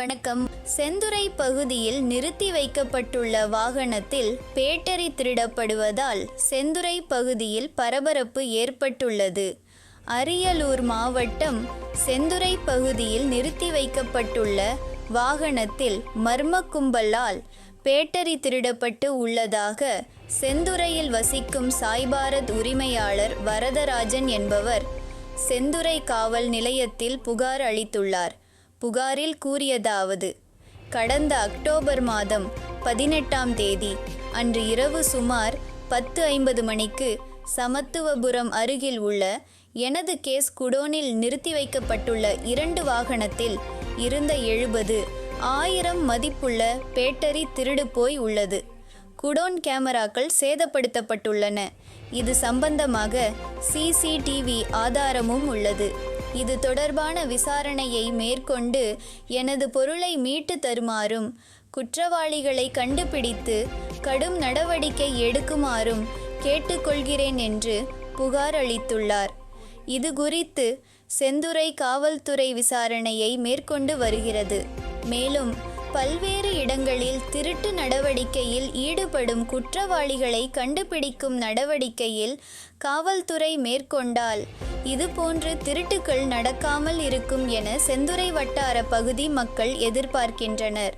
வணக்கம். செந்துறை பகுதியில் நிறுத்தி வைக்கப்பட்டுள்ள வாகனத்தில் பேட்டரி திருடப்படுவதால் செந்துறை பகுதியில் பரபரப்பு ஏற்பட்டுள்ளது. அரியலூர் மாவட்டம் செந்துறை பகுதியில் நிறுத்தி வைக்கப்பட்டுள்ள வாகனத்தில் மர்ம கும்பலால் பேட்டரி திருடப்பட்டு உள்ளதாக செந்துறையில் வசிக்கும் சாய்பாரத் உரிமையாளர் வரதராஜன் என்பவர் செந்துறை காவல் நிலையத்தில் புகார் அளித்துள்ளார். புகாரில் கூறியதாவது கடந்த அக்டோபர் மாதம் பதினெட்டாம் தேதி அன்று இரவு சுமார் பத்து ஐம்பது மணிக்கு சமத்துவபுரம் அருகில் உள்ள எனது கேஸ் குடோனில் நிறுத்தி வைக்கப்பட்டுள்ள இரண்டு வாகனத்தில் இருந்த எழுபது ஆயிரம் மதிப்புள்ள பேட்டரி திருடு போய் உள்ளது. குடோன் கேமராக்கள் சேதப்படுத்தப்பட்டுள்ளன. இது சம்பந்தமாக சிசிடிவி ஆதாரமும் உள்ளது. இது தொடர்பான விசாரணையை மேற்கொண்டு எனது பொருளை மீட்டு தருமாறும் குற்றவாளிகளை கண்டுபிடித்து கடும் நடவடிக்கை எடுக்குமாறும் கேட்டுக்கொள்கிறேன் என்று புகார் அளித்துள்ளார். இது குறித்து செந்துறை காவல்துறை விசாரணையை மேற்கொண்டு வருகிறது. மேலும் பல்வேறு இடங்களில் திருட்டு நடவடிக்கையில் ஈடுபடும் குற்றவாளிகளை கண்டுபிடிக்கும் நடவடிக்கையில் காவல்துறை மேற்கொண்டால் இதுபோன்று திருட்டுக்கள் நடக்காமல் இருக்கும் என செந்துறை வட்டார பகுதி மக்கள் எதிர்பார்க்கின்றனர்.